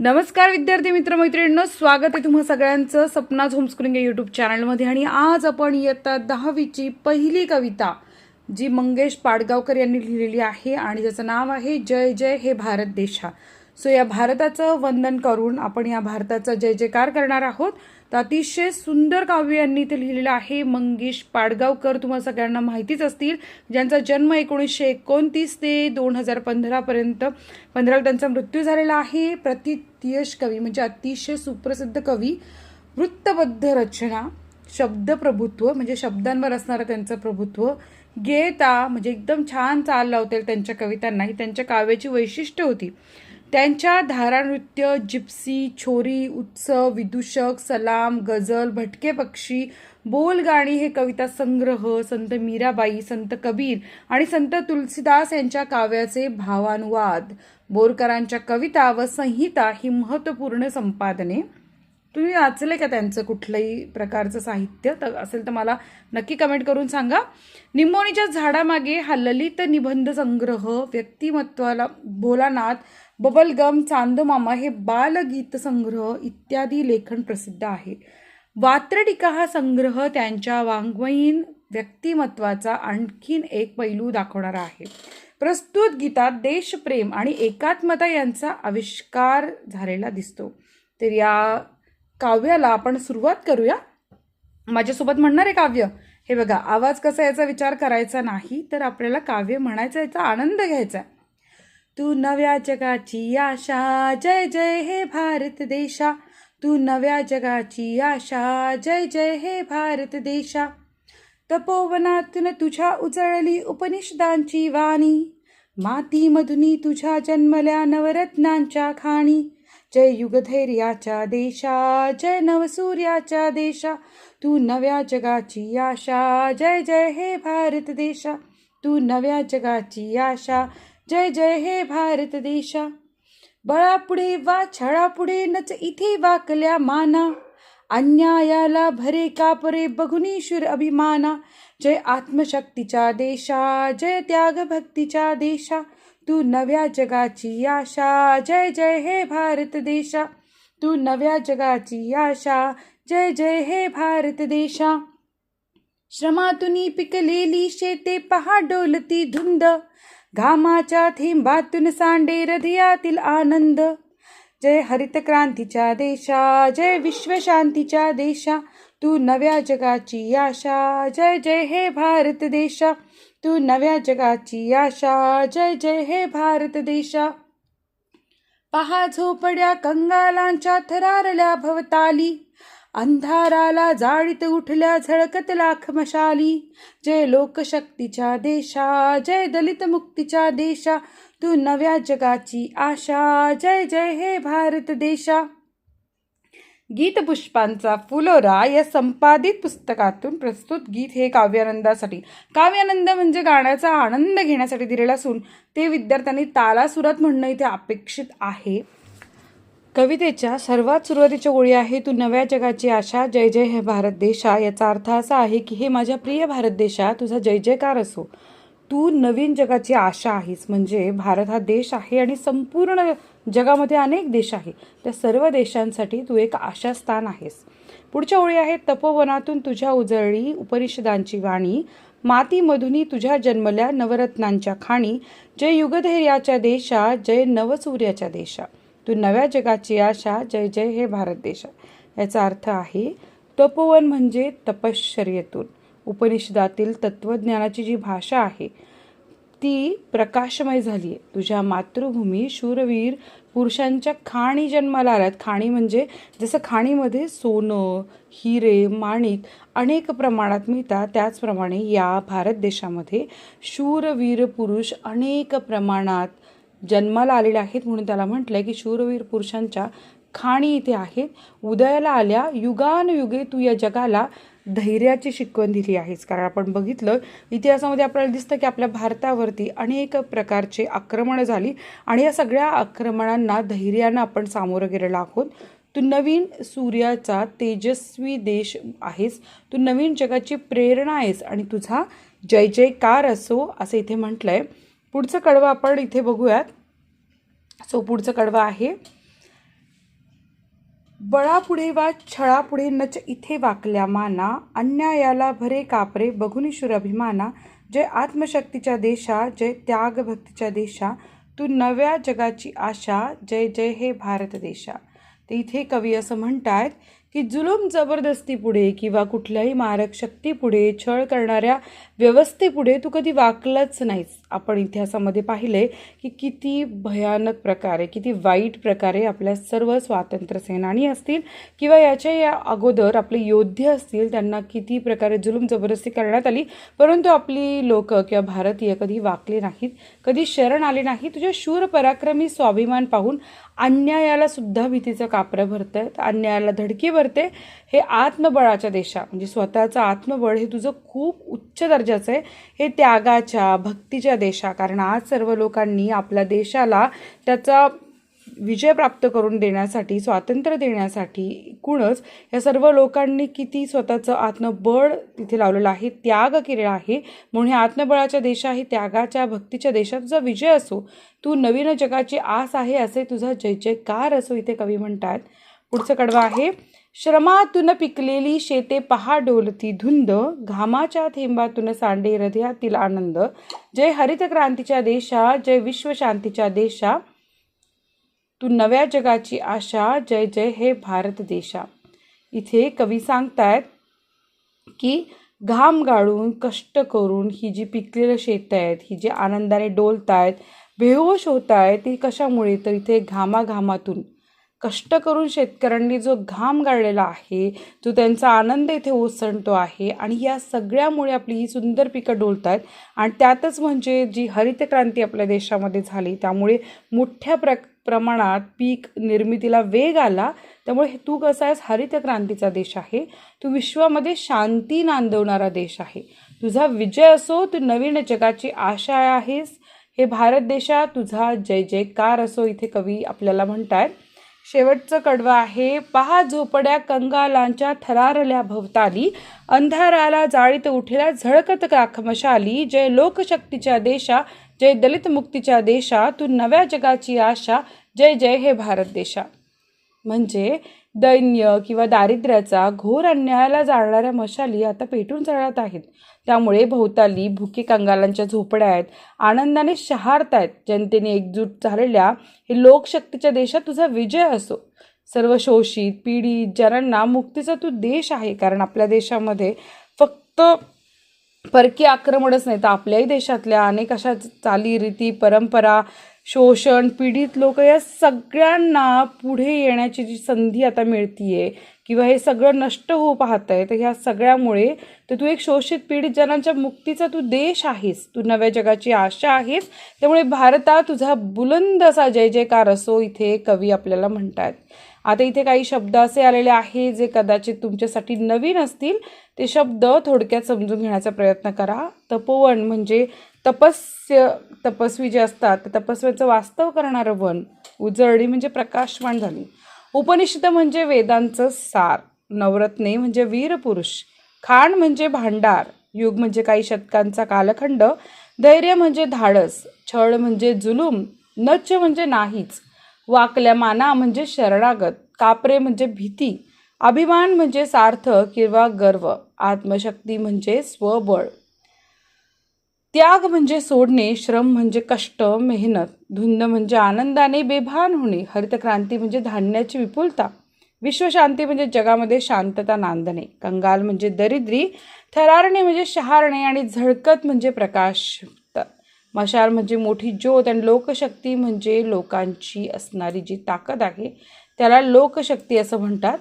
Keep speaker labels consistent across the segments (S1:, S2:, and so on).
S1: नमस्कार विद्यार्थी मित्र मैत्रिणींनो स्वागत आहे तुम्हा सगळ्यांचं सपनाज होमस्कूलिंग या यूट्यूब चॅनलमध्ये आणि आज आपण इयत्ता दहावीची पहिली कविता जी मंगेश पाडगावकर यांनी लिहिलेली आहे आणि ज्याचं नाव आहे जय जय हे भारत देशा. सो या भारताचं वंदन करून आपण या भारताचा जय जयकार करणार आहोत. तर अतिशय सुंदर काव्य यांनी ते लिहिलेलं आहे. मंगेश पाडगावकर तुम्हाला सगळ्यांना माहितीच असतील. ज्यांचा जन्म एकोणीसशे एकोणतीस ते दोन हजार पंधरापर्यंत पंधराला त्यांचा मृत्यू झालेला आहे. प्रतित्यश कवी म्हणजे अतिशय सुप्रसिद्ध कवी वृत्तबद्ध रचना शब्दप्रभुत्व म्हणजे शब्दांवर असणारं त्यांचं प्रभुत्व गेता म्हणजे एकदम छान चाल लावते त्यांच्या कवितांना. ही त्यांच्या काव्याची वैशिष्ट्य होती. त्यांच्या धारानृत्य जिप्सी छोरी उत्सव विदूषक सलाम गझल भटके पक्षी बोल गाणी हे कविता संग्रह संत मीराबाई संत कबीर आणि संत तुलसीदास यांच्या काव्याचे भावानुवाद. बोरकरांच्या कविता व संहिता ही महत्त्वपूर्ण संपादने. तुम्ही वाचले का त्यांचं कुठलंही प्रकारचं साहित्य? तर असेल तर मला नक्की कमेंट करून सांगा. निंबोणीच्या झाडामागे हा ललित निबंध संग्रह व्यक्तिमत्वाला भोलानाथ बबलगम चांदोमामा हे बालगीत संग्रह इत्यादी लेखन प्रसिद्ध आहे. वात्रटिका हा संग्रह त्यांच्या वाङ्मयीन व्यक्तिमत्वाचा आणखीन एक पैलू दाखवणारा आहे. प्रस्तुत गीतात देशप्रेम आणि एकात्मता यांचा आविष्कार झालेला दिसतो. तर या काव्याला आपण सुरुवात करूया. माझ्यासोबत म्हणणार आहे काव्य. हे बघा आवाज कसा याचा विचार करायचा नाही तर आपल्याला काव्य म्हणायचा याचा आनंद घ्यायचा आहे. तू नव्या जगाची आशा. जय जय हे भारत देशा. तू नव्या जगाची आशा. जय जय हे भारत देशा. तपोवनातून तुझ्या उजळली उपनिषदांची वाणी. माती मधुनी तुझ्या जन्मल्या नवरत्नांच्या खाणी. जय युगधैर्याच्या देशा. जय नवसूर्याच्या देशा. तू नव्या जगाची आशा. जय जय हे भारत देशा. तू नव्या जगाची आशा. जय जय हे भारत देशा. बळापुढे वा छळापुढे नच इथे वाकल्या माना. अन्यायाला भरे कापरे बघुनीश्वर अभिमाना. जय आत्मशक्तीच्या देशा जय त्याग भक्तीच्या देशा. तू नव्या जगाची आशा जय जय हे भारत देशा. तू नव्या जगाची आशा जय जय हे भारत देशा. श्रमातुनी पिकलेली शेते पहा डोलती धुंद. घामाच्या थिंबातून सांडे हृदयातील आनंद. जय हरित क्रांतीच्या देशा जय विश्वशांतीच्या देशा. तू नव्या जगाची आशा जय जय हे भारत देशा. तू नव्या जगाची आशा जय जय हे भारत देशा. पहा झोपड्या कंगालांच्या थरारल्या भवताली. अंधाराला जाळीत उठल्या झळकत लाख मशाली जय लोकशक्तीच्या देशा जय दलित मुक्तीच्या देशा तू नव्या जगाची आशा जय जय हे भारत देशा. गीतपुष्पांचा फुलोरा या संपादित पुस्तकातून प्रस्तुत गीत हे काव्यानंदासाठी. काव्यानंद म्हणजे गाण्याचा आनंद घेण्यासाठी दिलेला असून ते विद्यार्थ्यांनी तालासुरात म्हणणं इथे अपेक्षित आहे. कवितेच्या सर्वात सुरुवातीच्या ओळी आहे तू नव्या जगाची आशा जय जय हे भारत देशा. याचा अर्थ असा आहे की हे माझ्या प्रिय भारत देशा तुझा जय जयकार असो. तू नवीन जगाची आशा आहेस म्हणजे भारत हा देश आहे आणि संपूर्ण जगामध्ये अनेक देश आहे. त्या सर्व देशांसाठी तू एक आशास्थान आहेस. पुढच्या ओळी आहे तपोवनातून तुझ्या उजळली उपनिषदांची वाणी मातीमधूनही तुझ्या जन्मल्या नवरत्नांच्या खाणी जय युगधैर्याच्या देशा जय नवसूर्याच्या देशा. तू नव्या जगाची आशा जय जय हे भारत देशा. याचा अर्थ आहे तपोवन म्हणजे तपश्चर्येतून. उपनिषदातील तत्त्वज्ञानाची जी भाषा आहे ती प्रकाशमय झाली आहे तुझ्या मातृभूमी शूरवीर पुरुषांच्या खाणी जन्माला आल्यात. खाणी म्हणजे जसं खाणीमध्ये सोनं हिरे माणिक अनेक प्रमाणात मिळतात त्याचप्रमाणे या भारत देशामध्ये शूरवीर पुरुष अनेक प्रमाणात जन्माला आलेले आहेत म्हणून त्याला म्हटलं आहे की शूरवीर पुरुषांच्या खाणी इथे आहेत. उदयाला आल्या युगानुयुगे तू या जगाला धैर्याची शिकवण दिली आहेस. कारण आपण बघितलं इतिहासामध्ये आपल्याला दिसतं की आपल्या भारतावरती अनेक प्रकारचे आक्रमणं झाली आणि या सगळ्या आक्रमणांना धैर्यानं आपण सामोरं गेलेलो आहोत. तू नवीन सूर्याचा तेजस्वी देश आहेस. तू नवीन जगाची प्रेरणा आहेस आणि तुझा जय जयकार असो असं इथे म्हटलं आहे पुढचं कडवं आपण इथे बघूयात. सो पुढचं कडवं आहे. बळापुढे वा छळापुढे नच इथे वाकल्या माना अन्यायाला भरे कापरे बघुनी शुर अभिमाना जय आत्मशक्तीच्या देशा जय त्याग भक्तीच्या देशा तू नव्या जगाची आशा जय जय हे भारत देशा. ते इथे कवी असं म्हणतायत की जुलूम जबरदस्तीपुढे किंवा कुठल्याही मारक शक्तीपुढे छळ करणाऱ्या व्यवस्थेपुढे तू कधी वाकलंच नाहीस. आपण इतिहासामध्ये पाहिले की किती भयानक प्रकारे किती वाईट प्रकारे आपल्या सर्व स्वातंत्र्यसेनानी असतील किंवा याच्या या अगोदर आपले योद्धे असतील त्यांना किती प्रकारे जुलूम जबरदस्ती करण्यात आली परंतु आपली लोक किंवा भारतीय कधी वाकले नाहीत कधी शरण आले नाही तुझ्या शूर पराक्रमी स्वाभिमान पाहून अन्यायाला सुद्धा तिचं कापरं भरतं अन्यायाला धडकी भरते. हे आत्मबळाच्या देशा म्हणजे स्वतःचं आत्मबळ हे तुझं खूप उच्च दर्जाचं आहे. हे त्यागाच्या भक्तीच्या देशा कारण आज सर्व लोकांनी आपल्या देशाला त्याचा विजय प्राप्त करून देण्यासाठी स्वातंत्र्य देण्यासाठी एकूणच या सर्व लोकांनी किती स्वतःचं आत्मबळ तिथे लावलेलं आहे त्याग केलेला आहे. म्हणून ह्या आत्मबळाच्या देशा आहे त्यागाच्या भक्तीच्या देशात तुझा विजय असो तू नवीन जगाची आस आहे असे तुझा जय जयकार असो इथे कवी म्हणतात. पुढचं कडवं आहे. श्रमातून पिकलेली शेते पहा डोलती धुंद घामाच्या थेंबातून सांडे हृदयातील आनंद. जय हरित क्रांतीच्या देशा जय विश्वशांतीच्या देशा. तू नव्या जगाची आशा जय जय हे भारत देशा. इथे कवी सांगतायत की घाम गाळून कष्ट करून ही जी पिकलेलं शेत आहेत ही जी आनंदाने डोलत आहेत बेहोश होत आहेत ती कशामुळे? तर इथे घामाघामातून. कष्ट करून शेतकऱ्यांनी जो घाम गाळलेला आहे जो त्यांचा आनंद इथे ओसंडतो आहे आणि या सगळ्यामुळे आपली ही सुंदर पिकं डोलत आहेत आणि त्यातच म्हणजे जी हरित क्रांती आपल्या देशामध्ये झाली त्यामुळे मोठ्या प्रक प्रमाणात पीक निर्मितीला वेग आला त्यामुळे तू कसा आहेस? हरित क्रांतीचा देश आहे. तू विश्वामध्ये शांती नांदवणारा देश आहे. तुझा विजय असो तू नवीन जगाची आशा आहेस. हे भारत देशा तुझा जय जयकार असो इथे कवी आपल्याला म्हणतायत. शेवटचं कडवं आहे पहा झोपड्या कंगालांच्या थरारल्या भवताली. अंधाराला जाळीत उठेला झळकत काखमशाली जय लोकशक्तीच्या देशा जय दलित मुक्तीच्या देशा तू नव्या जगाची आशा. जय जय हे भारत देशा. म्हणजे दैन्य किंवा दारिद्र्याचा घोर अन्यायाला जाळणाऱ्या मशाली आता पेटून जळत आहेत. त्यामुळे भोवताली भुके कंगालांच्या झोपड्या आहेत. आनंदाने शहारत आहेत जनतेने एकजूट झालेल्या हे लोकशक्तीच्या देशात तुझा विजय असो. सर्व शोषित पीडित जनांना मुक्तीचा तू देश आहे. कारण आपल्या देशामध्ये फक्त परकीय आक्रमणच नाही. तर आपल्याही देशातल्या अनेक अशा चालीरीती परंपरा शोषण पीडित लोक या सगळ्यांना पुढे येण्याची जी संधी आता मिळतीये किंवा हे सगळं नष्ट होऊ पाहत आहे तर ह्या सगळ्यामुळे तर तू एक शोषित पीडित जनांच्या मुक्तीचा तू देश आहेस तू नव्या जगाची आशा आहेस त्यामुळे भारता तुझा बुलंद असा जय जयकार असो इथे कवी आपल्याला म्हणतात आता इथे काही शब्द असे आलेले आहे जे कदाचित तुमच्यासाठी नवीन असतील. ते शब्द थोडक्यात समजून घेण्याचा प्रयत्न करा. तपोवन म्हणजे तपस्य तपस्वी जे असतात ते तपस्व्याचं वास्तव करणारं वन. उजळणी म्हणजे प्रकाशवान झाली. उपनिषद म्हणजे वेदांचं सार. नवरत्ने म्हणजे वीरपुरुष. खाण म्हणजे भांडार. युग म्हणजे काही शतकांचा कालखंड. धैर्य म्हणजे धाडस. छळ म्हणजे जुलूम. नच म्हणजे नाहीच. वाकल्या माना म्हणजे शरणागत कापरे म्हणजे भीती अभिमान म्हणजे सार्थ किंवा गर्व आत्मशक्ती म्हणजे स्वबळ. त्याग म्हणजे सोडणे श्रम म्हणजे कष्ट मेहनत धुंद म्हणजे आनंदाने बेभान होणे हरितक्रांती म्हणजे धान्याची विपुलता विश्वशांती म्हणजे जगामध्ये शांतता नांदणे कंगाल म्हणजे दरिद्री थरारणे म्हणजे शहारणे आणि झळकत म्हणजे प्रकाश. मशाल म्हणजे मोठी ज्योत आणि लोकशक्ती म्हणजे लोकांची असणारी जी ताकद आहे त्याला लोकशक्ती असं म्हणतात.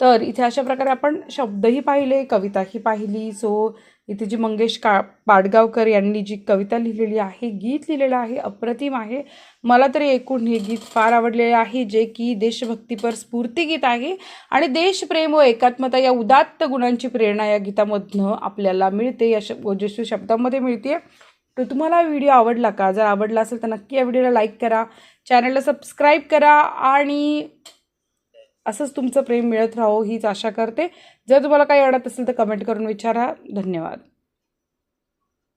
S1: तर इथे अशा प्रकारे आपण शब्दही पाहिले कविताही पाहिली. सो इथे जी मंगेश का पाडगावकर यांनी जी कविता लिहिलेली आहे गीत लिहिलेलं आहे अप्रतिम आहे. मला तरी एकूण हे गीत फार आवडलेले आहे जे की देशभक्तीपर स्फूर्तीगीत आहे आणि देशप्रेम व एकात्मता या उदात्त गुणांची प्रेरणा या गीतामधनं आपल्याला मिळते या शब ओजस्वी शब्दामध्ये मिळते. तर तुम्हाला व्हिडिओ आवडला का? जर आवडला असेल तर नक्की या व्हिडिओला लाईक करा चॅनलला सबस्क्राईब करा आणि असंच तुमचं प्रेम मिळत राहो हीच आशा करते. जर तुम्हाला काही अडत असेल तर कमेंट करून विचारा. धन्यवाद.